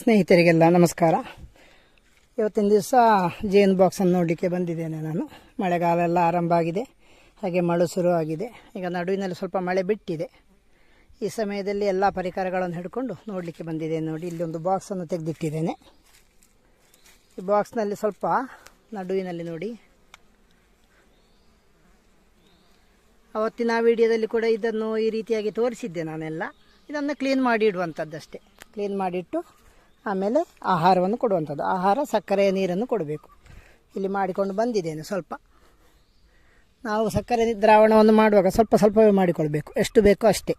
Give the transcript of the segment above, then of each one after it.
ಸ್ನೇಹಿತರಿಗೆಲ್ಲ ನಮಸ್ಕಾರ. ಇವತ್ತಿನ ದಿವಸ ಜೇನು ಬಾಕ್ಸನ್ನು ನೋಡಲಿಕ್ಕೆ ಬಂದಿದ್ದೇನೆ ನಾನು. ಮಳೆಗಾಲ ಎಲ್ಲ ಆರಂಭ ಆಗಿದೆ. ಹಾಗೆ ಮಳೆ ಶುರು ಆಗಿದೆ. ಈಗ ನಡುವಿನಲ್ಲಿ ಸ್ವಲ್ಪ ಮಳೆ ಬಿಟ್ಟಿದೆ. ಈ ಸಮಯದಲ್ಲಿ ಎಲ್ಲ ಪರಿಕರಗಳನ್ನು ಹಿಡ್ಕೊಂಡು ನೋಡಲಿಕ್ಕೆ ಬಂದಿದ್ದೇನೆ ನೋಡಿ. ಇಲ್ಲಿ ಒಂದು ಬಾಕ್ಸನ್ನು ತೆಗೆದಿಟ್ಟಿದ್ದೇನೆ. ಈ ಬಾಕ್ಸ್ನಲ್ಲಿ ಸ್ವಲ್ಪ ನಡುವಿನಲ್ಲಿ ನೋಡಿ. ಅವತ್ತಿನ ವಿಡಿಯೋದಲ್ಲಿ ಕೂಡ ಇದನ್ನು ಈ ರೀತಿಯಾಗಿ ತೋರಿಸಿದ್ದೆ ನಾನೆಲ್ಲ. ಇದನ್ನು ಕ್ಲೀನ್ ಮಾಡಿ ಇಡುವಂಥದ್ದಷ್ಟೇ ಕ್ಲೀನ್ ಮಾಡಿಟ್ಟು ಆಮೇಲೆ ಆಹಾರವನ್ನು ಕೊಡುವಂಥದ್ದು. ಆಹಾರ ಸಕ್ಕರೆಯ ನೀರನ್ನು ಕೊಡಬೇಕು. ಇಲ್ಲಿ ಮಾಡಿಕೊಂಡು ಬಂದಿದ್ದೇನೆ ಸ್ವಲ್ಪ. ನಾವು ಸಕ್ಕರೆ ದ್ರಾವಣವನ್ನು ಮಾಡುವಾಗ ಸ್ವಲ್ಪ ಸ್ವಲ್ಪವೇ ಮಾಡಿಕೊಳ್ಬೇಕು. ಎಷ್ಟು ಬೇಕೋ ಅಷ್ಟೇ.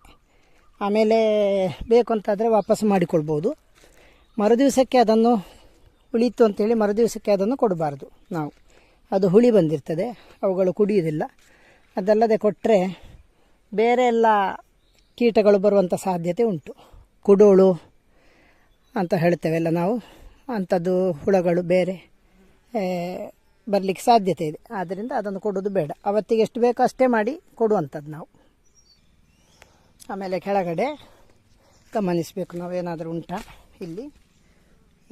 ಆಮೇಲೆ ಬೇಕು ಅಂತಾದರೆ ವಾಪಸ್ ಮಾಡಿಕೊಳ್ಬೋದು. ಮರುದಿವಸಕ್ಕೆ ಅದನ್ನು ಉಳಿತು ಅಂತೇಳಿ ಮರುದಿವಸಕ್ಕೆ ಅದನ್ನು ಕೊಡಬಾರ್ದು ನಾವು. ಅದು ಹುಳಿ ಬಂದಿರ್ತದೆ, ಅವುಗಳು ಕುಡಿಯೋದಿಲ್ಲ ಅದಲ್ಲದೆ ಕೊಟ್ಟರೆ ಬೇರೆ ಎಲ್ಲ ಕೀಟಗಳು ಬರುವಂಥ ಸಾಧ್ಯತೆ ಉಂಟು. ಕುಡೋಳು ಅಂತ ಹೇಳ್ತೇವೆಲ್ಲ ನಾವು. ಅಂಥದ್ದು ಹುಳಗಳು ಬೇರೆ ಬರಲಿಕ್ಕೆ ಸಾಧ್ಯತೆ ಇದೆ. ಆದ್ದರಿಂದ ಅದನ್ನು ಕೊಡೋದು ಬೇಡ. ಅವತ್ತಿಗೆ ಎಷ್ಟು ಬೇಕೋ ಅಷ್ಟೇ ಮಾಡಿ ಕೊಡುವಂಥದ್ದು ನಾವು. ಆಮೇಲೆ ಕೆಳಗಡೆ ಗಮನಿಸಬೇಕು ನಾವೇನಾದರೂ ಉಂಟಾ ಇಲ್ಲಿ.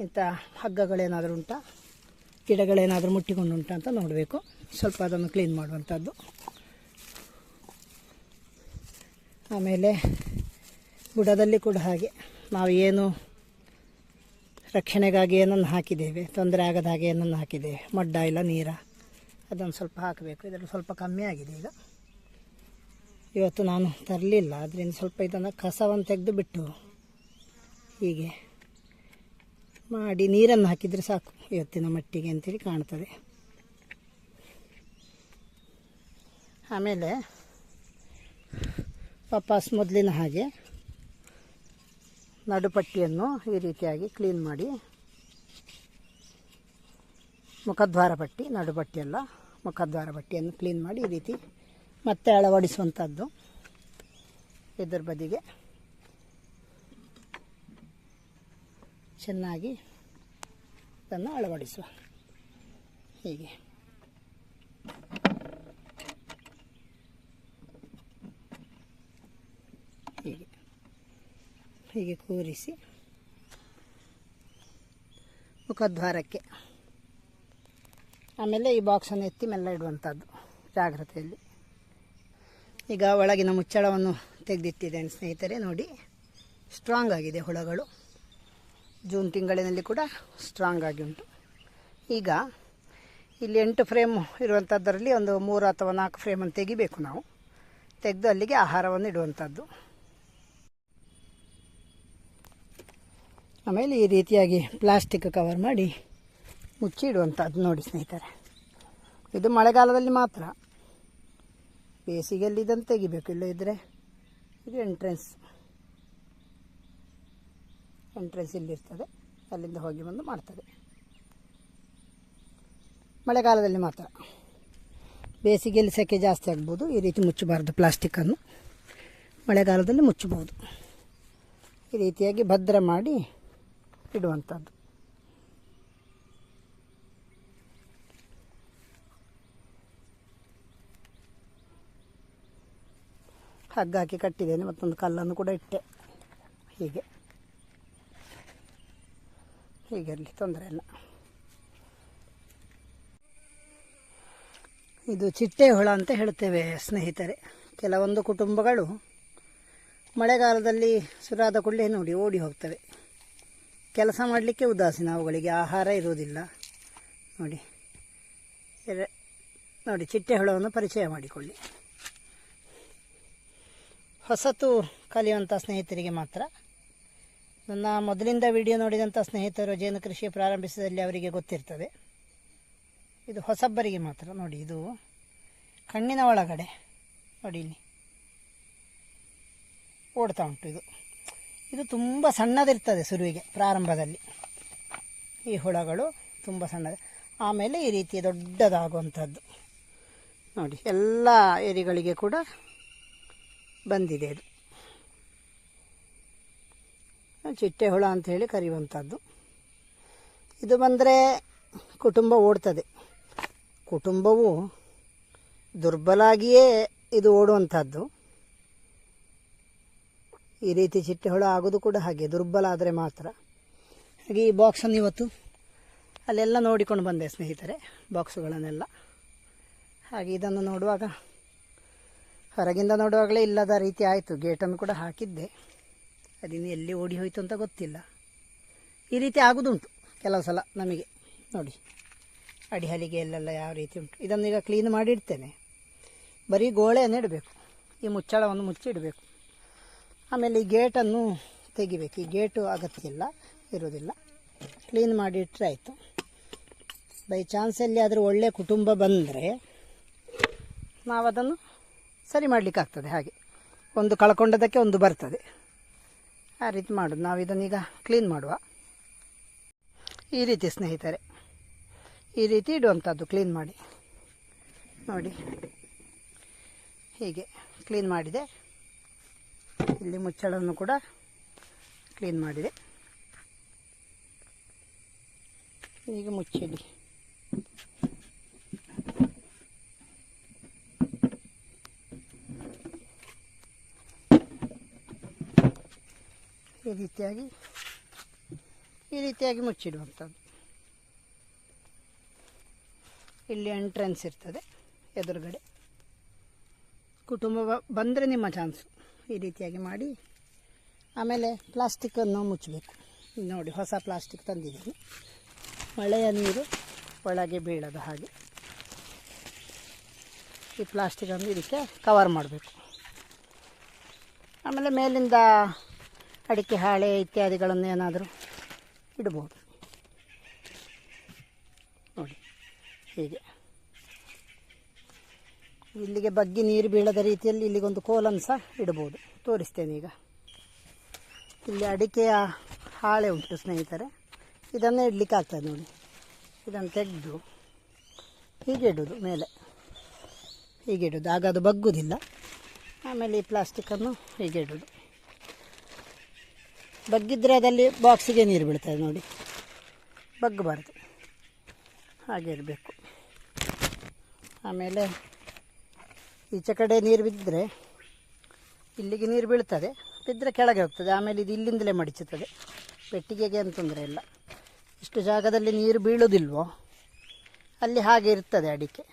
ಇಂಥ ಹಗ್ಗಗಳೇನಾದರೂ ಉಂಟಾ, ಗಿಡಗಳೇನಾದರೂ ಮುಟ್ಟಿಕೊಂಡು ಉಂಟಾ ಅಂತ ನೋಡಬೇಕು. ಸ್ವಲ್ಪ ಅದನ್ನು ಕ್ಲೀನ್ ಮಾಡುವಂಥದ್ದು. ಆಮೇಲೆ ಬುಡದಲ್ಲಿ ಕೂಡ ಹಾಗೆ. ನಾವು ಏನು ರಕ್ಷಣೆಗಾಗಿ ಏನನ್ನು ಹಾಕಿದ್ದೇವೆ? ತೊಂದರೆ ಆಗದ ಹಾಗೆ ಏನನ್ನು ಹಾಕಿದ್ದೇವೆ? ಮಡ್ಡ ಇಲ್ಲ, ನೀರ. ಅದನ್ನು ಸ್ವಲ್ಪ ಹಾಕಬೇಕು. ಇದರಲ್ಲಿ ಸ್ವಲ್ಪ ಕಮ್ಮಿ ಆಗಿದೆ ಈಗ. ಇವತ್ತು ನಾನು ತರಲಿಲ್ಲ ಅದರಿಂದ ಸ್ವಲ್ಪ ಇದನ್ನು ಕಸವನ್ನು ತೆಗೆದು ಬಿಟ್ಟು ಹೀಗೆ ಮಾಡಿ ನೀರನ್ನು ಹಾಕಿದರೆ ಸಾಕು ಇವತ್ತಿನ ಮಟ್ಟಿಗೆ ಅಂತೇಳಿ ಕಾಣ್ತದೆ. ಆಮೇಲೆ ವಾಪಸ್ ಮೊದಲಿನ ಹಾಗೆ ನಡುಪಟ್ಟಿಯನ್ನು ಈ ರೀತಿಯಾಗಿ ಕ್ಲೀನ್ ಮಾಡಿ. ಮುಖದ್ವಾರ ಪಟ್ಟಿ ನಡುಪಟ್ಟಿಯಲ್ಲ ಮುಖದ್ವಾರ ಪಟ್ಟಿಯನ್ನು ಕ್ಲೀನ್ ಮಾಡಿ ಈ ರೀತಿ ಮತ್ತೆ ಅಳವಡಿಸುವಂಥದ್ದು ಇದರ ಬದಿಗೆ. ಚೆನ್ನಾಗಿ ಇದನ್ನು ಅಳವಡಿಸುವ. ಹೀಗೆ. ಹೀಗೆ. ಹೀಗೆ ಕೂರಿಸಿ ಮುಖದ್ವಾರಕ್ಕೆ. ಆಮೇಲೆ ಈ ಬಾಕ್ಸನ್ನು ಎತ್ತಿ ಮೆಲ್ಲ ಇಡುವಂಥದ್ದು ಜಾಗ್ರತೆಯಲ್ಲಿ. ಈಗ ಒಳಗಿನ ಮುಚ್ಚಳವನ್ನು ತೆಗೆದಿಟ್ಟಿದ್ದೇನೆ ಸ್ನೇಹಿತರೆ, ನೋಡಿ ಸ್ಟ್ರಾಂಗ್ ಆಗಿದೆ ಹುಳಗಳು. ಜೂನ್ ತಿಂಗಳಿನಲ್ಲಿ ಕೂಡ ಸ್ಟ್ರಾಂಗ್ ಆಗಿ ಉಂಟು. ಈಗ ಇಲ್ಲಿ ಎಂಟು ಫ್ರೇಮ್ ಇರುವಂಥದ್ದರಲ್ಲಿ ಒಂದು ಮೂರು ಅಥವಾ ನಾಲ್ಕು ಫ್ರೇಮನ್ನು ತೆಗಿಬೇಕು ನಾವು. ತೆಗೆದು ಅಲ್ಲಿಗೆ ಆಹಾರವನ್ನು ಇಡುವಂಥದ್ದು. ಆಮೇಲೆ ಈ ರೀತಿಯಾಗಿ ಪ್ಲಾಸ್ಟಿಕ್ ಕವರ್ ಮಾಡಿ ಮುಚ್ಚಿಡುವಂಥದ್ದು ನೋಡಿ ಸ್ನೇಹಿತರೆ. ಇದು ಮಳೆಗಾಲದಲ್ಲಿ ಮಾತ್ರ. ಬೇಸಿಗೆಯಲ್ಲಿ ಇದನ್ನು ತೆಗಿಬೇಕು. ಇಲ್ಲ ಇದ್ದರೆ ಇದು ಎಂಟ್ರೆನ್ಸ್ ಎಂಟ್ರೆನ್ಸ್ ಇಲ್ಲಿರ್ತದೆ. ಅಲ್ಲಿಂದ ಹೋಗಿ ಬಂದು ಮಾಡ್ತದೆ. ಮಳೆಗಾಲದಲ್ಲಿ ಮಾತ್ರ. ಬೇಸಿಗೆಯಲ್ಲಿ ಸೆಕೆ ಜಾಸ್ತಿ ಆಗ್ಬೋದು. ಈ ರೀತಿ ಮುಚ್ಚಬಾರ್ದು ಪ್ಲಾಸ್ಟಿಕ್ಕನ್ನು ಮಳೆಗಾಲದಲ್ಲಿ ಮುಚ್ಚಬಹುದು. ಈ ರೀತಿಯಾಗಿ ಭದ್ರ ಮಾಡಿ ಇಡುವಂಥದ್ದು. ಹಗ್ಗ ಹಾಕಿ ಕಟ್ಟಿದ್ದೇನೆ, ಮತ್ತೊಂದು ಕಲ್ಲನ್ನು ಕೂಡ ಇಟ್ಟೆ. ಹೀಗೆ. ಹೀಗಿರಲಿ, ತೊಂದರೆ ಇಲ್ಲ. ಇದು ಚಿಟ್ಟೆ ಹುಳ ಅಂತ ಹೇಳ್ತೇವೆ ಸ್ನೇಹಿತರೆ. ಕೆಲವೊಂದು ಕುಟುಂಬಗಳು ಮಳೆಗಾಲದಲ್ಲಿ ಸುರಾದ ಕೂಡಲೇ ನೋಡಿ ಓಡಿ ಹೋಗ್ತವೆ. ಕೆಲಸ ಮಾಡಲಿಕ್ಕೆ ಉದಾಸೀನ ಅವುಗಳಿಗೆ ಆಹಾರ ಇರುವುದಿಲ್ಲ. ನೋಡಿ. ನೋಡಿ, ಚಿಟ್ಟೆ ಹುಳವನ್ನು ಪರಿಚಯ ಮಾಡಿಕೊಳ್ಳಿ. ಹೊಸತು ಕಲಿಯುವಂಥ ಸ್ನೇಹಿತರಿಗೆ ಮಾತ್ರ. ನನ್ನ ಮೊದಲಿಂದ ವಿಡಿಯೋ ನೋಡಿದಂಥ ಸ್ನೇಹಿತರು ಜೇನು ಕೃಷಿ ಪ್ರಾರಂಭಿಸಿದಲ್ಲಿ ಅವರಿಗೆ ಗೊತ್ತಿರ್ತದೆ. ಇದು ಹೊಸಬ್ಬರಿಗೆ ಮಾತ್ರ. ನೋಡಿ, ಇದು ಕಣ್ಣಿನ ಒಳಗಡೆ. ನೋಡಿ ಇಲ್ಲಿ. ಓಡ್ತಾ ಉಂಟು ಇದು. ಇದು ತುಂಬ ಸಣ್ಣದಿರ್ತದೆ ಶುರುವಿಗೆ ಪ್ರಾರಂಭದಲ್ಲಿ. ಈ ಹುಳಗಳು ತುಂಬ ಸಣ್ಣದು, ಆಮೇಲೆ ಈ ರೀತಿ ದೊಡ್ಡದಾಗುವಂಥದ್ದು. ನೋಡಿ, ಎಲ್ಲ ಏರಿಗಳಿಗೆ ಕೂಡ ಬಂದಿದೆ ಇದು. ಚಿಟ್ಟೆ ಹುಳ ಅಂತ ಹೇಳಿ ಕರೆಯುವಂಥದ್ದು. ಇದು ಬಂದರೆ ಕುಟುಂಬ ಓಡ್ತದೆ. ಕುಟುಂಬವು ದುರ್ಬಲಾಗಿಯೇ ಇದು ಓಡುವಂಥದ್ದು. ಈ ರೀತಿ ಚಿಟ್ಟೆ ಹುಳ ಆಗೋದು ಕೂಡ ಹಾಗೆ, ದುರ್ಬಲ ಆದರೆ ಮಾತ್ರ. ಹಾಗೆ ಈ ಬಾಕ್ಸನ್ನು ಇವತ್ತು ಅಲ್ಲೆಲ್ಲ ನೋಡಿಕೊಂಡು ಬಂದೆ ಸ್ನೇಹಿತರೆ ಬಾಕ್ಸುಗಳನ್ನೆಲ್ಲ ಹಾಗೆ ಇದನ್ನು ನೋಡುವಾಗ, ಹೊರಗಿಂದ ನೋಡುವಾಗಲೇ ಇಲ್ಲದ ರೀತಿ ಆಯಿತು ಗೇಟನ್ನು ಕೂಡ ಹಾಕಿದ್ದೆ. ಅದಿನ್ನು ಎಲ್ಲಿ ಓಡಿ ಹೋಯಿತು ಅಂತ ಗೊತ್ತಿಲ್ಲ. ಈ ರೀತಿ ಆಗೋದುಂಟು ಕೆಲವು ಸಲ ನಮಗೆ. ನೋಡಿ, ಅಡಿಹಲಿಗೆ ಎಲ್ಲೆಲ್ಲ ಯಾವ ರೀತಿ ಉಂಟು. ಇದನ್ನು ಈಗ ಕ್ಲೀನ್ ಮಾಡಿ ಇಡ್ತೇನೆ ಬರೀ ಗೋಳೆಯನ್ನು ಇಡಬೇಕು ಈ ಮುಚ್ಚಳವನ್ನು ಮುಚ್ಚಿಡಬೇಕು. ಆಮೇಲೆ ಈ ಗೇಟನ್ನು ತೆಗಿಬೇಕು. ಈ ಗೇಟು ಅಗತ್ಯ ಇಲ್ಲ ಇರೋದಿಲ್ಲ ಕ್ಲೀನ್ ಮಾಡಿ ಇಟ್ಟರೆ ಆಯಿತು ಬೈ ಚಾನ್ಸ್ ಆದರೂ ಒಳ್ಳೆಯ ಕುಟುಂಬ ಬಂದರೆ ನಾವು ಅದನ್ನು ಸರಿ ಮಾಡಲಿಕ್ಕಾಗ್ತದೆ ಹಾಗೆ. ಒಂದು ಕಳ್ಕೊಂಡದಕ್ಕೆ ಒಂದು ಬರ್ತದೆ. ಆ ರೀತಿ ಮಾಡೋದು. ನಾವು ಇದನ್ನೀಗ ಕ್ಲೀನ್ ಮಾಡುವ. ಈ ರೀತಿ ಸ್ನೇಹಿತರೆ. ಈ ರೀತಿ ಇಡುವಂಥದ್ದು ಕ್ಲೀನ್ ಮಾಡಿ. ನೋಡಿ. ಹೀಗೆ ಕ್ಲೀನ್ ಮಾಡಿದೆ. ಇಲ್ಲಿ ಮುಚ್ಚಳವನ್ನು ಕೂಡ ಕ್ಲೀನ್ ಮಾಡಿದೆ. ಈಗ ಮುಚ್ಚಿಡಿ. ಈ ರೀತಿಯಾಗಿ ಈ ರೀತಿಯಾಗಿ ಮುಚ್ಚಿಡುವಂಥದ್ದು. ಇಲ್ಲಿ ಎಂಟ್ರೆನ್ಸ್ ಇರ್ತದೆ ಎದುರುಗಡೆ. ಕುಟುಂಬ ಬಂದರೆ ನಿಮ್ಮ ಚಾನ್ಸು ಈ ರೀತಿಯಾಗಿ ಮಾಡಿ ಆಮೇಲೆ ಪ್ಲಾಸ್ಟಿಕ್ಕನ್ನು ಮುಚ್ಚಬೇಕು. ನೋಡಿ, ಹೊಸ ಪ್ಲಾಸ್ಟಿಕ್ ತಂದಿದ್ದೀನಿ. ಮಳೆಯ ನೀರು ಒಳಗೆ ಬೀಳದ ಹಾಗೆ ಈ ಪ್ಲಾಸ್ಟಿಕನ್ನು ಇದಕ್ಕೆ ಕವರ್ ಮಾಡಬೇಕು. ಆಮೇಲೆ ಮೇಲಿಂದ ಅಡಿಕೆ ಹಾಳೆ ಇತ್ಯಾದಿಗಳನ್ನು ಏನಾದರೂ ಇಡ್ಬೋದು. ನೋಡಿ, ಹೀಗೆ. ಇಲ್ಲಿಗೆ ಬಗ್ಗಿ ನೀರು ಬೀಳದ ರೀತಿಯಲ್ಲಿ ಇಲ್ಲಿಗೊಂದು ಕೋಲನ್ನು ಸಹ ಇಡಬಹುದು. ತೋರಿಸ್ತೇನೆ ಈಗ. ಇಲ್ಲಿ ಅಡಿಕೆಯ ಹಾಳೆ ಉಂಟು ಸ್ನೇಹಿತರೆ. ಇದನ್ನೇ ಇಡ್ಲಿಕ್ಕೆ ಆಗ್ತದೆ ನೋಡಿ. ಇದನ್ನು ತೆಗೆದು ಹೀಗೆ ಇಡೋದು ಮೇಲೆ. ಹೀಗೆ ಇಡೋದು. ಆಗ ಅದು ಬಗ್ಗುವುದಿಲ್ಲ ಆಮೇಲೆ ಈ ಪ್ಲಾಸ್ಟಿಕ್ಕನ್ನು ಹೀಗೆ ಇಡೋದು. ಬಗ್ಗಿದ್ರೆ ಅದಲ್ಲಿ ಬಾಕ್ಸಿಗೆ ನೀರು ಬೀಳ್ತದೆ ನೋಡಿ. ಬಗ್ಗಬಾರ್ದು. ಹಾಗೆ ಇರಬೇಕು. ಆಮೇಲೆ ಈಚೆ ಕಡೆ ನೀರು ಬಿದ್ದರೆ ಇಲ್ಲಿಗೆ ನೀರು ಬೀಳ್ತದೆ, ಬಿದ್ದರೆ ಕೆಳಗೆ ಹೋಗ್ತದೆ, ಆಮೇಲೆ ಇದು ಇಲ್ಲಿಂದಲೇ ಮಡಿಚುತ್ತದೆ. ಪೆಟ್ಟಿಗೆಗೆ ಏನು ಇಲ್ಲ. ಇಷ್ಟು ಜಾಗದಲ್ಲಿ ನೀರು ಬೀಳೋದಿಲ್ವೋ ಅಲ್ಲಿ ಹಾಗೆ ಇರ್ತದೆ ಅಡಿಕೆ.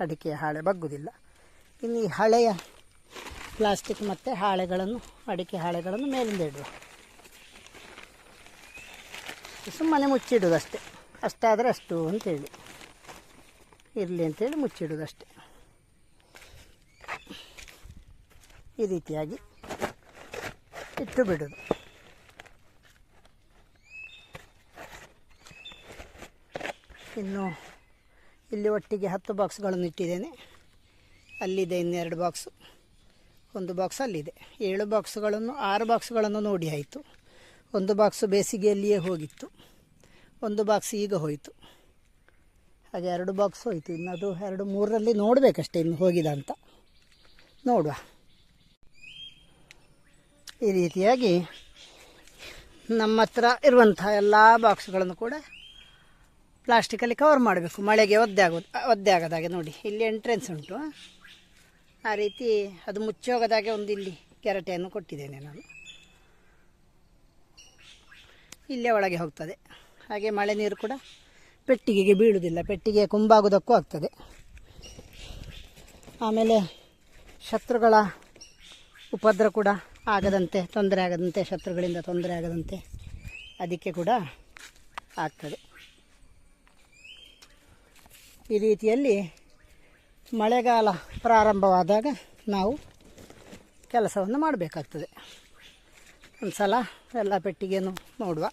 ಅಡಿಕೆಯ ಹಾಳೆ ಬಗ್ಗುವುದಿಲ್ಲ. ಇನ್ನು ಈ ಹಳೆಯ ಪ್ಲಾಸ್ಟಿಕ್ ಮತ್ತು ಹಾಳೆಗಳನ್ನು, ಅಡಿಕೆ ಹಾಳೆಗಳನ್ನು ಮೇಲಿಂದ ಇಡುವ. ಸುಮ್ಮನೆ ಮುಚ್ಚಿಡೋದಷ್ಟೇ ಅಷ್ಟಾದರೆ ಅಷ್ಟು ಅಂತೇಳಿ. ಇರಲಿ ಅಂತೇಳಿ ಮುಚ್ಚಿಡೋದಷ್ಟೇ ಈ ರೀತಿಯಾಗಿ ಇಟ್ಟು ಬಿಡೋದು. ಇನ್ನು ಇಲ್ಲಿ ಒಟ್ಟಿಗೆ ಹತ್ತು ಬಾಕ್ಸ್ಗಳನ್ನು ಇಟ್ಟಿದ್ದೇನೆ. ಅಲ್ಲಿದೆ ಇನ್ನೆರಡು ಬಾಕ್ಸು ಒಂದು ಬಾಕ್ಸ್ ಅಲ್ಲಿದೆ. ಏಳು ಬಾಕ್ಸ್ಗಳನ್ನು ಆರು ಬಾಕ್ಸ್ಗಳನ್ನು ನೋಡಿ ಆಯಿತು. ಒಂದು ಬಾಕ್ಸು ಬೇಸಿಗೆಯಲ್ಲಿಯೇ ಹೋಗಿತ್ತು. ಒಂದು ಬಾಕ್ಸ್ ಈಗ ಹೋಯಿತು. ಹಾಗೆ ಎರಡು ಬಾಕ್ಸ್ ಹೋಯಿತು. ಇನ್ನು ಅದು ಎರಡು ಮೂರರಲ್ಲಿ ನೋಡಬೇಕಷ್ಟೇ ಇನ್ನು ಹೋಗಿದೆ ಅಂತ. ನೋಡುವ. ಈ ರೀತಿಯಾಗಿ ನಮ್ಮ ಹತ್ರ ಇರುವಂಥ ಎಲ್ಲ ಬಾಕ್ಸ್ಗಳನ್ನು ಕೂಡ ಪ್ಲಾಸ್ಟಿಕಲ್ಲಿ ಕವರ್ ಮಾಡಬೇಕು. ಮಳೆಗೆ ಒದ್ದೆ ಆಗೋದು, ಒದ್ದೆ ಆಗೋದಾಗೆ ನೋಡಿ. ಇಲ್ಲಿ ಎಂಟ್ರೆನ್ಸ್ ಉಂಟು. ಆ ರೀತಿ ಅದು ಮುಚ್ಚೋಗದಾಗೆ ಒಂದು ಇಲ್ಲಿ ಕೆರಟೆಯನ್ನು ಕೊಟ್ಟಿದ್ದೇನೆ ನಾನು. ಇಲ್ಲೇ ಒಳಗೆ ಹೋಗ್ತದೆ. ಹಾಗೆ ಮಳೆ ನೀರು ಕೂಡ ಪೆಟ್ಟಿಗೆಗೆ ಬೀಳುವುದಿಲ್ಲ ಪೆಟ್ಟಿಗೆ ಕುಂಬಾಗೋದಕ್ಕೂ ಆಗ್ತದೆ. ಆಮೇಲೆ ಶತ್ರುಗಳ ಉಪದ್ರ ಕೂಡ ಆಗದಂತೆ, ತೊಂದರೆ ಆಗದಂತೆ, ಶತ್ರುಗಳಿಂದ ತೊಂದರೆ ಆಗದಂತೆ ಅದಕ್ಕೆ ಕೂಡ ಆಗ್ತದೆ. ಈ ರೀತಿಯಲ್ಲಿ ಮಳೆಗಾಲ ಪ್ರಾರಂಭವಾದಾಗ ನಾವು ಕೆಲಸವನ್ನು ಮಾಡಬೇಕಾಗ್ತದೆ. ಒಂದು ಸಲ ಎಲ್ಲ ಪೆಟ್ಟಿಗೆಯನ್ನು ನೋಡುವ.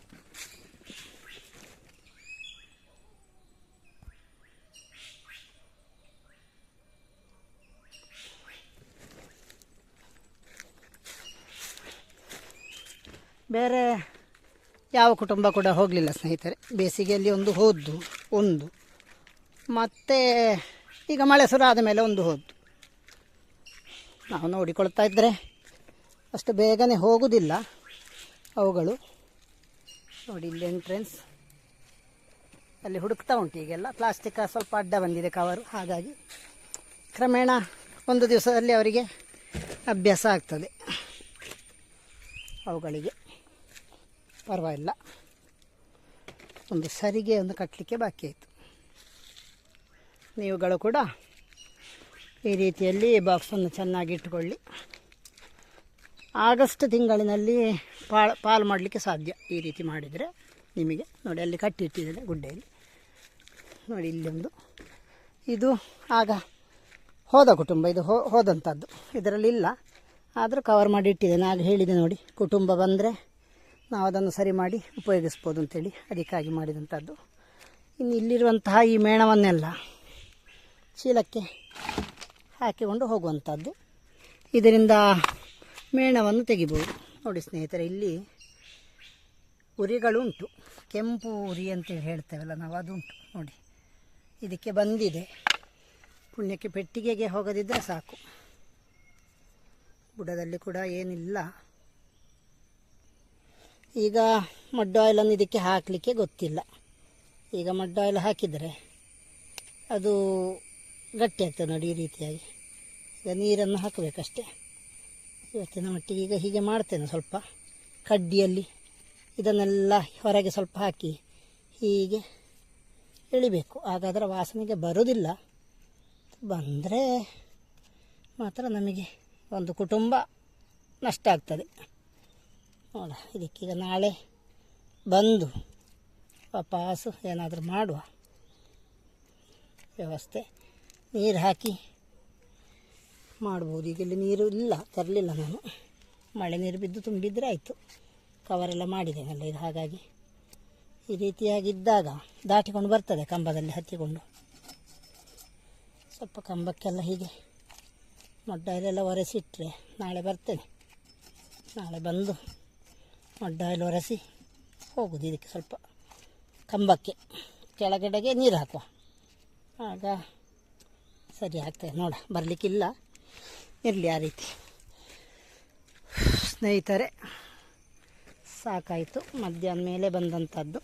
ಬೇರೆ ಯಾವ ಕುಟುಂಬ ಕೂಡ ಹೋಗಲಿಲ್ಲ ಸ್ನೇಹಿತರೆ. ಬೇಸಿಗೆಯಲ್ಲಿ ಒಂದು ಹೋದ್ದು, ಒಂದು. ಮತ್ತು ಈಗ ಮಳೆ ಶುರು ಆದ ಮೇಲೆ ಒಂದು ಹೋದ್ದು. ನಾವು ನೋಡಿಕೊಳ್ತಾ ಇದ್ದರೆ ಅಷ್ಟು ಬೇಗನೆ ಹೋಗುವುದಿಲ್ಲ ಅವುಗಳು. ನೋಡಿ ಇಲ್ಲಿ ಎಂಟ್ರೆನ್ಸ್ ಅಲ್ಲಿ ಹುಡುಕ್ತಾ ಉಂಟು ಈಗೆಲ್ಲ. ಪ್ಲಾಸ್ಟಿಕ್ ಸ್ವಲ್ಪ ಅಡ್ಡ ಬಂದಿದೆ ಕವರು ಹಾಗಾಗಿ ಕ್ರಮೇಣ ಒಂದು ದಿವಸದಲ್ಲಿ ಅವರಿಗೆ ಅಭ್ಯಾಸ ಆಗ್ತದೆ. ಅವುಗಳಿಗೆ. ಪರವಾಗಿಲ್ಲ. ಒಂದು ಸರಿಗೆ ಒಂದು ಕಟ್ಟಲಿಕ್ಕೆ ಬಾಕಿ ಆಯಿತು. ನೀವುಗಳು ಕೂಡ ಈ ರೀತಿಯಲ್ಲಿ ಬಾಕ್ಸನ್ನು ಚೆನ್ನಾಗಿ ಇಟ್ಟುಕೊಳ್ಳಿ. ಆಗಸ್ಟ್ ತಿಂಗಳಿನಲ್ಲಿ ಪಾಲ್ ಪಾಲು ಮಾಡಲಿಕ್ಕೆ ಸಾಧ್ಯ ಈ ರೀತಿ ಮಾಡಿದರೆ ನಿಮಗೆ. ನೋಡಿ, ಅಲ್ಲಿ ಕಟ್ಟಿಟ್ಟಿದ್ದೇನೆ ಗುಡ್ಡೆಯಲ್ಲಿ. ನೋಡಿ, ಇಲ್ಲೊಂದು. ಇದು ಆಗ ಹೋದ ಕುಟುಂಬ, ಇದು ಹೋದಂಥದ್ದು. ಇದರಲ್ಲಿ ಇಲ್ಲ. ಆದರೂ ಕವರ್ ಮಾಡಿ ಇಟ್ಟಿದ್ದೇನೆ. ಆಗ ಹೇಳಿದೆ ನೋಡಿ, ಕುಟುಂಬ ಬಂದರೆ ನಾವು ಅದನ್ನು ಸರಿ ಮಾಡಿ ಉಪಯೋಗಿಸ್ಬೋದು ಅಂತೇಳಿ ಅದಕ್ಕಾಗಿ ಮಾಡಿದಂಥದ್ದು. ಇನ್ನು ಇಲ್ಲಿರುವಂತಹ ಈ ಮೇಣವನ್ನೆಲ್ಲ ಚೀಲಕ್ಕೆ ಹಾಕಿಕೊಂಡು ಹೋಗುವಂಥದ್ದು. ಇದರಿಂದ ಮೇಣವನ್ನು ತೆಗಿಬೋದು. ನೋಡಿ ಸ್ನೇಹಿತರೆ, ಇಲ್ಲಿ ಉರಿಗಳುಂಟು. ಕೆಂಪು ಉರಿ ಅಂತೇಳಿ ಹೇಳ್ತೇವಲ್ಲ ನಾವು, ಅದುಂಟು. ನೋಡಿ, ಇದಕ್ಕೆ ಬಂದಿದೆ. ಪುಣ್ಯಕ್ಕೆ ಪೆಟ್ಟಿಗೆಗೆ ಹೋಗದಿದ್ದರೆ ಸಾಕು. ಬುಡದಲ್ಲಿ ಕೂಡ ಏನಿಲ್ಲ. ಈಗ ಮಡ್ ಆಯಿಲನ್ನು ಇದಕ್ಕೆ ಹಾಕಲಿಕ್ಕೆ ಗೊತ್ತಿಲ್ಲ. ಈಗ ಮಡ್ ಆಯಿಲ್ ಹಾಕಿದರೆ ಅದು ಗಟ್ಟಿ ಆಗ್ತದೆ ನೋಡಿ ಈ ರೀತಿಯಾಗಿ. ಈಗ ನೀರನ್ನು ಹಾಕಬೇಕಷ್ಟೆ. ಇವತ್ತಿನ ಮಟ್ಟಿಗೆ ಈಗ ಹೀಗೆ ಮಾಡ್ತೇನೆ ಸ್ವಲ್ಪ ಕಡ್ಡಿಯಲ್ಲಿ. ಇದನ್ನೆಲ್ಲ ಹೊರಗೆ ಸ್ವಲ್ಪ ಹಾಕಿ ಹೀಗೆ ಎಳಿಬೇಕು. ಹಾಗಾದರೆ ವಾಸನೆಗೆ ಬರೋದಿಲ್ಲ ಬಂದರೆ ಮಾತ್ರ ನಮಗೆ ಒಂದು ಕುಟುಂಬ ನಷ್ಟ ಆಗ್ತದೆ. ನೋಡ ಇದಕ್ಕೀಗ ನಾಳೆ ಬಂದು ವಾಪಸ್ಸು ಏನಾದರೂ ಮಾಡುವ. ವ್ಯವಸ್ಥೆ, ನೀರು ಹಾಕಿ ಮಾಡ್ಬೋದು. ಈಗ ನೀರು ಇಲ್ಲ, ತರಲಿಲ್ಲ ನಾನು. ಮಳೆ ನೀರು ಬಿದ್ದು ತುಂಬಿದರೆ ಆಯಿತು. ಕವರೆಲ್ಲ ಮಾಡಿದ್ದೇನಲ್ಲ, ಇದು ಹಾಗಾಗಿ. ಈ ರೀತಿಯಾಗಿದ್ದಾಗ ದಾಟಿಕೊಂಡು ಬರ್ತದೆ ಕಂಬದಲ್ಲಿ ಹತ್ತಿಕೊಂಡು. ಸ್ವಲ್ಪ ಕಂಬಕ್ಕೆಲ್ಲ ಹೀಗೆ ಮೊಡ್ಡಾಯಿಲೆಲ್ಲ ಒರೆಸಿಟ್ಟರೆ ನಾಳೆ ಬರ್ತೇನೆ. ನಾಳೆ ಬಂದು ಮೊಡ್ಡಾಯಿಲ್ ಒರೆಸಿ ಹೋಗುದು ಇದಕ್ಕೆ ಸ್ವಲ್ಪ ಕಂಬಕ್ಕೆ. ಕೆಳಗಡೆಗೆ ನೀರು ಹಾಕುವ. ಆಗ ಸರಿ ಆಗ್ತದೆ, ನೋಡ, ಬರಲಿಕ್ಕಿಲ್ಲ. ಇರಲಿ ಆ ರೀತಿ. ಸ್ನೇಹಿತರೆ, ಸಾಕಾಯಿತು. ಮಧ್ಯಾಹ್ನ ಮೇಲೆ ಬಂದಂಥದ್ದು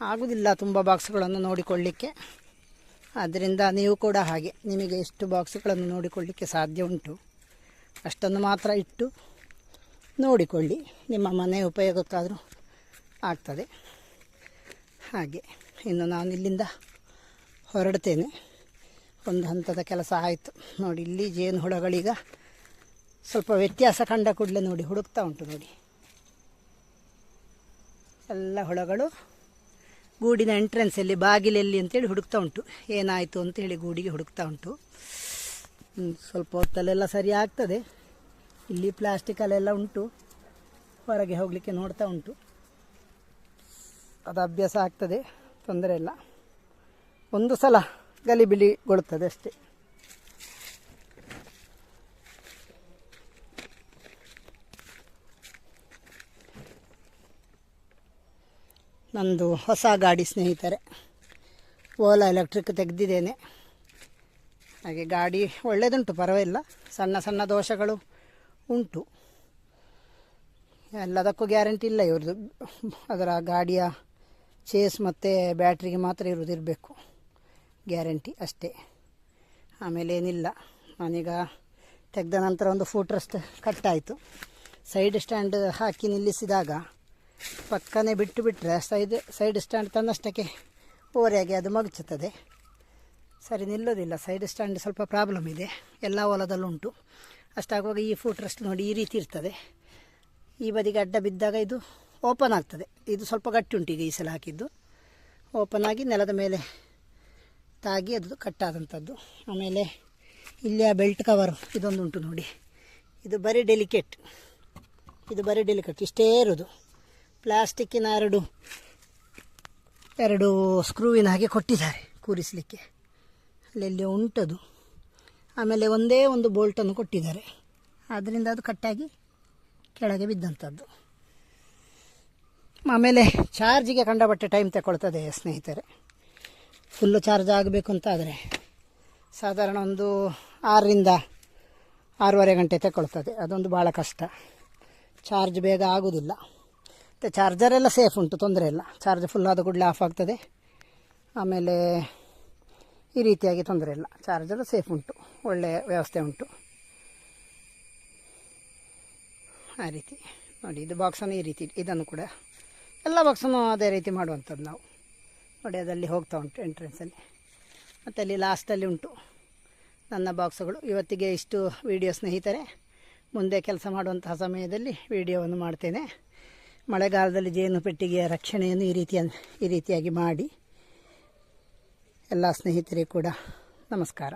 ಆಗುವುದಿಲ್ಲ ತುಂಬ ಬಾಕ್ಸ್ಗಳನ್ನು ನೋಡಿಕೊಳ್ಳಿಕ್ಕೆ. ಆದ್ದರಿಂದ ನೀವು ಕೂಡ ಹಾಗೆ ನಿಮಗೆ ಎಷ್ಟು ಬಾಕ್ಸ್ಗಳನ್ನು ನೋಡಿಕೊಳ್ಳಿಕ್ಕೆ ಸಾಧ್ಯ ಉಂಟು. ಅಷ್ಟನ್ನು ಮಾತ್ರ ಇಟ್ಟು ನೋಡಿಕೊಳ್ಳಿ. ನಿಮ್ಮ ಮನೆ ಉಪಯೋಗಕ್ಕಾದರೂ ಆಗ್ತದೆ. ಹಾಗೆ, ಇನ್ನು ನಾನು ಇಲ್ಲಿಂದ ಹೊರಡ್ತೇನೆ. ಒಂದು ಹಂತದ ಕೆಲಸ ಆಯಿತು. ನೋಡಿ, ಇಲ್ಲಿ ಜೇನು ಹುಳಗಳೀಗ ಸ್ವಲ್ಪ ವ್ಯತ್ಯಾಸ ಕಂಡ ಕೂಡಲೇ ನೋಡಿ, ಹುಡುಕ್ತಾ ಉಂಟು ನೋಡಿ. ಎಲ್ಲ ಹುಳಗಳು ಗೂಡಿನ ಎಂಟ್ರೆನ್ಸಲ್ಲಿ ಬಾಗಿಲಲ್ಲಿ ಅಂತೇಳಿ ಹುಡುಕ್ತಾ ಉಂಟು. ಏನಾಯಿತು ಅಂತೇಳಿ ಗೂಡಿಗೆ ಹುಡುಕ್ತಾ ಉಂಟು. ಸ್ವಲ್ಪ ಹೊತ್ತಲ್ಲೆಲ್ಲ ಸರಿ ಆಗ್ತದೆ. ಇಲ್ಲಿ ಪ್ಲಾಸ್ಟಿಕ್ ಅಲ್ಲೆಲ್ಲ ಉಂಟು. ಹೊರಗೆ ಹೋಗಲಿಕ್ಕೆ ನೋಡ್ತಾ ಉಂಟು. ಅದು ಅಭ್ಯಾಸ ಆಗ್ತದೆ, ತೊಂದರೆ ಇಲ್ಲ. ಒಂದು ಸಲ ಗಲಿಬಿಲಿಗೊಳ್ಳುತ್ತದೆ ಅಷ್ಟೇ. ನಂದು ಹೊಸ ಗಾಡಿ ಸ್ನೇಹಿತರೆ, ಓಲಾ ಎಲೆಕ್ಟ್ರಿಕ್ ತೆಗೆದಿದ್ದೇನೆ. ಹಾಗೆ ಗಾಡಿ ಒಳ್ಳೆಯದುಂಟು ಪರವಾಗಿಲ್ಲ. ಸಣ್ಣ ಸಣ್ಣ ದೋಷಗಳು ಉಂಟು. ಎಲ್ಲದಕ್ಕೂ ಗ್ಯಾರಂಟಿ ಇಲ್ಲ ಇವ್ರದ್ದು. ಅದರ ಗಾಡಿಯ ಚೇಸ್ ಮತ್ತು ಬ್ಯಾಟ್ರಿಗೆ ಮಾತ್ರ ಇರೋದಿರಬೇಕು ಗ್ಯಾರಂಟಿ ಅಷ್ಟೇ. ಆಮೇಲೆ ಏನಿಲ್ಲ. ನಾನೀಗ ತೆಗೆದ ನಂತರ ಒಂದು ಫೂಟ್ರಸ್ಟ್ ಕಟ್ಟಾಯಿತು. ಸೈಡ್ ಸ್ಟ್ಯಾಂಡ್ ಹಾಕಿ ನಿಲ್ಲಿಸಿದಾಗ ಪಕ್ಕನೆ ಬಿಟ್ಟು ಬಿಟ್ಟರೆ ಸೈಡ್ ಸೈಡ್ ಸ್ಟ್ಯಾಂಡ್ ತನ್ನಷ್ಟಕ್ಕೆ ಓರೆಯಾಗಿ ಅದು ಮಗುಚುತ್ತದೆ. ಸರಿ, ನಿಲ್ಲೋದಿಲ್ಲ. ಸೈಡ್ ಸ್ಟ್ಯಾಂಡ್ ಸ್ವಲ್ಪ ಪ್ರಾಬ್ಲಮ್ ಇದೆ. ಎಲ್ಲ ಹೊಲದಲ್ಲುಂಟು. ಅಷ್ಟಾಗುವಾಗ ಈ ಫೂಟ್ರಸ್ಟ್ ನೋಡಿ ಈ ರೀತಿ ಇರ್ತದೆ. ಈ ಬದಿಗೆ ಅಡ್ಡ ಬಿದ್ದಾಗ ಇದು ಓಪನ್ ಆಗ್ತದೆ. ಇದು ಸ್ವಲ್ಪ ಗಟ್ಟಿ ಉಂಟು ಈಗ ಈ ಸಲ ಹಾಕಿದ್ದು. ಓಪನ್ ಆಗಿ ನೆಲದ ಮೇಲೆ ತಾಗಿ ಅದು ಕಟ್ಟಾದಂಥದ್ದು ಆಮೇಲೆ ಇಲ್ಲಿ ಆ ಬೆಲ್ಟ್ ಕವರು ಇದೊಂದು ಉಂಟು ನೋಡಿ. ಇದು ಬರೀ ಡೆಲಿಕೇಟ್ ಇದು ಬರೀ ಡೆಲಿಕೇಟ್ ಇಷ್ಟೇ ಇರೋದು. ಪ್ಲಾಸ್ಟಿಕ್ಕಿನ ಎರಡು ಎರಡು ಸ್ಕ್ರೂವಿನ ಹಾಗೆ ಕೊಟ್ಟಿದ್ದಾರೆ ಕೂರಿಸಲಿಕ್ಕೆ. ಅಲ್ಲೆಲ್ಲಿ ಉಂಟದು. ಆಮೇಲೆ ಒಂದೇ ಒಂದು ಬೋಲ್ಟನ್ನು ಕೊಟ್ಟಿದ್ದಾರೆ. ಆದ್ದರಿಂದ ಅದು ಕಟ್ಟಾಗಿ ಕೆಳಗೆ ಬಿದ್ದಂಥದ್ದು. ಆಮೇಲೆ ಚಾರ್ಜಿಗೆ ಕಂಡಪಟ್ಟೆ ಟೈಮ್ ತಗೊಳ್ತದೆ ಸ್ನೇಹಿತರೆ. ಫುಲ್ಲು ಚಾರ್ಜ್ ಆಗಬೇಕು ಅಂತ ಆದರೆ ಸಾಧಾರಣ ಒಂದು ಆರರಿಂದ ಆರೂವರೆ ಗಂಟೆ ತಗೊಳ್ತದೆ. ಅದೊಂದು ಭಾಳ ಕಷ್ಟ. ಚಾರ್ಜ್ ಬೇಗ ಆಗೋದಿಲ್ಲ. ಮತ್ತು ಚಾರ್ಜರೆಲ್ಲ ಸೇಫ್ ಉಂಟು, ತೊಂದರೆ ಇಲ್ಲ. ಚಾರ್ಜ್ ಫುಲ್ ಆದ ಕೂಡಲೇ ಆಫ್ ಆಗ್ತದೆ. ಆಮೇಲೆ ಈ ರೀತಿಯಾಗಿ ತೊಂದರೆ ಇಲ್ಲ. ಚಾರ್ಜರ್ ಸೇಫ್ ಉಂಟು. ಒಳ್ಳೆಯ ವ್ಯವಸ್ಥೆ ಉಂಟು. ಆ ರೀತಿ. ನೋಡಿ, ಇದು ಬಾಕ್ಸನ್ನು ಈ ರೀತಿ, ಇದನ್ನು ಕೂಡ ಎಲ್ಲ ಬಾಕ್ಸನ್ನು ಅದೇ ರೀತಿ ಮಾಡುವಂಥದ್ದು ನಾವು. ನೋಡಿ ಅದಲ್ಲಿ ಹೋಗ್ತಾ ಉಂಟು ಎಂಟ್ರೆನ್ಸಲ್ಲಿ ಮತ್ತು ಅಲ್ಲಿ ಲಾಸ್ಟಲ್ಲಿ ಉಂಟು. ನನ್ನ ಬಾಕ್ಸ್ಗಳು ಇವತ್ತಿಗೆ ಇಷ್ಟು ವಿಡಿಯೋ ಸ್ನೇಹಿತರೆ, ಮುಂದೆ ಕೆಲಸ ಮಾಡುವಂತಹ ಸಮಯದಲ್ಲಿ ವೀಡಿಯೋವನ್ನು ಮಾಡ್ತೇನೆ. ಮಳೆಗಾಲದಲ್ಲಿ ಜೇನು ಪೆಟ್ಟಿಗೆಯ ರಕ್ಷಣೆಯನ್ನು ಈ ರೀತಿಯ, ಈ ರೀತಿಯಾಗಿ ಮಾಡಿ. ಎಲ್ಲ ಸ್ನೇಹಿತರಿಗೂ ಕೂಡ ನಮಸ್ಕಾರ.